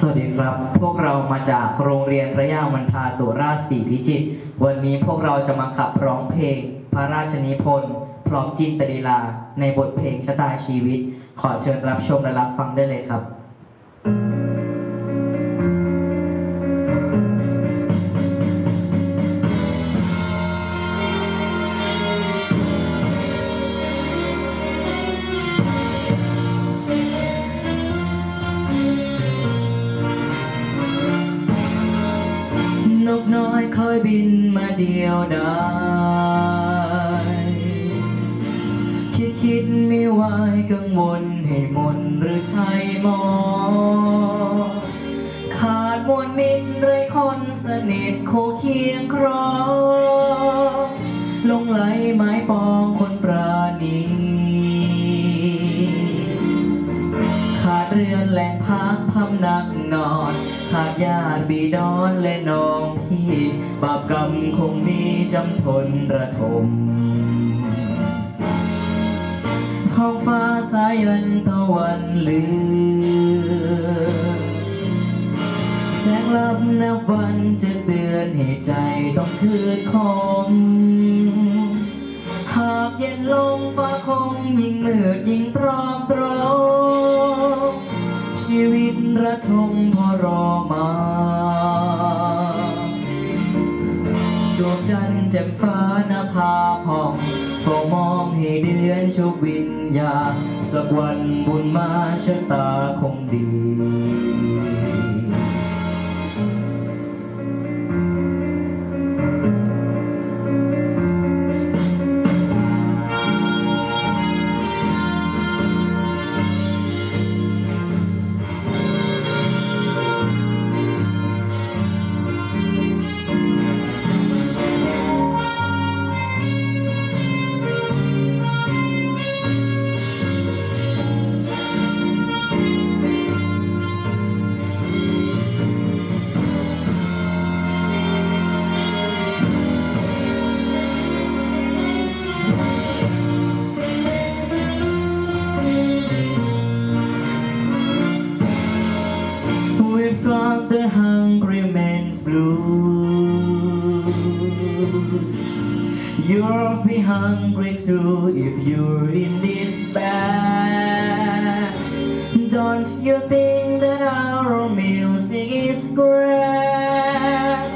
สวัสดีครับ พวกเรามาจากโรงเรียนพระยามันทาตุราชศรีพิจิตร วันนี้พวกเราจะมาขับร้องเพลง พระราชนิพนธ์ พร้อมจินตลีลา ในบทเพลงชะตาชีวิต ขอเชิญรับชมและรับฟังได้เลยครับ น้อยคอยบินมาเดียวดายคิดคิดไม่ไหวกังวลให้มนหรือไทยมอง ขาดมวลมิตรไรคนสนิทโคเคียงครองลงไหลไม้ปองคน อนขาดญาติบีดอนและน้องพี่ บาปกรรมคงมีจำทนระทมท้องฟ้าสายันตะวันเลือแสงลับนับวันจะเตือนให้ใจต้องคืนคมหากเย็นลงฟ้าคงยิ่งมืดยิ่งตรอมตรอง ชีวิตระทมพอรอมาจวบจันทร์แจ่มฟ้านภาผ่องเฝ้ามองให้เดือนชุบวิญญาสักวันบุญมาชะตาคงดี You'll be hungry too if you're in this band. Don't you think that our music is great?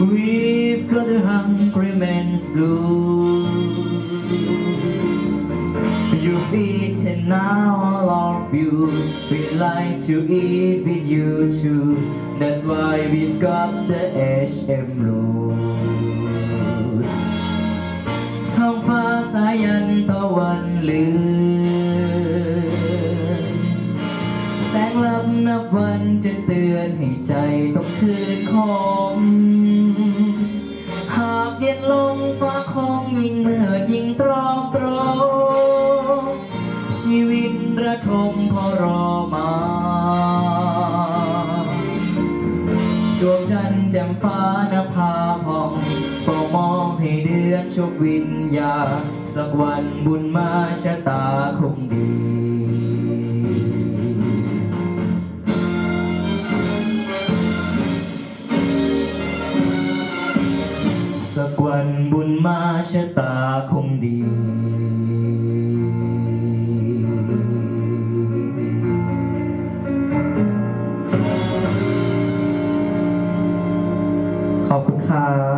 We've got the hungry man's blues. Of you. We'd like to eat with you too. That's why we've got the HM Blues. ท้องฟ้าสายันตะวันเลืองแสงลับนับวันจะเตือนให้ใจต้องคืนคมหากเย็นลงฟ้าคงยิ่งเมืดยิ่งตรอมตรอง ระทมพอรอมาจวบจันทร์แจ่มฟ้านภาผ่องเฝ้ามองให้เดือนชุบวิญญา สักวันบุญมาชะตาคงดีสักวันบุญมาชะตาคงดี 他